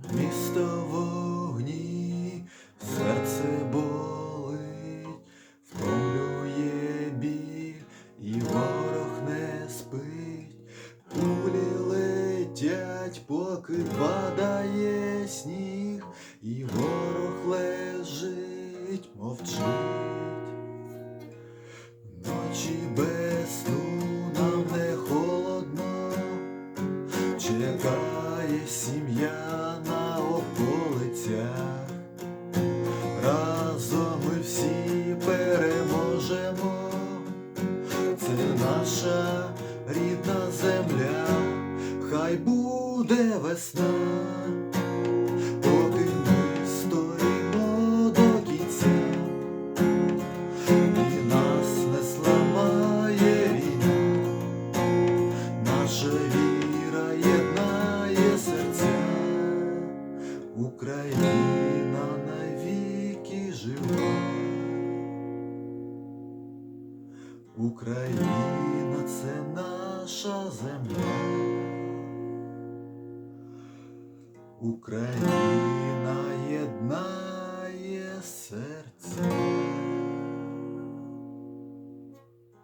Місто вогні, серце болить, втомлює біль, і ворог не спить, кулі летять, поки падає сніг, і ворог лежить, мовчить. Ночі без сну нам не холодно, чекає сім'я на буде весна, поки ми стоїмо до кінця. Нас не сламає війна, наша віра єднає серця, Україна навіки жива, Україна це наша земля, Україна єднає.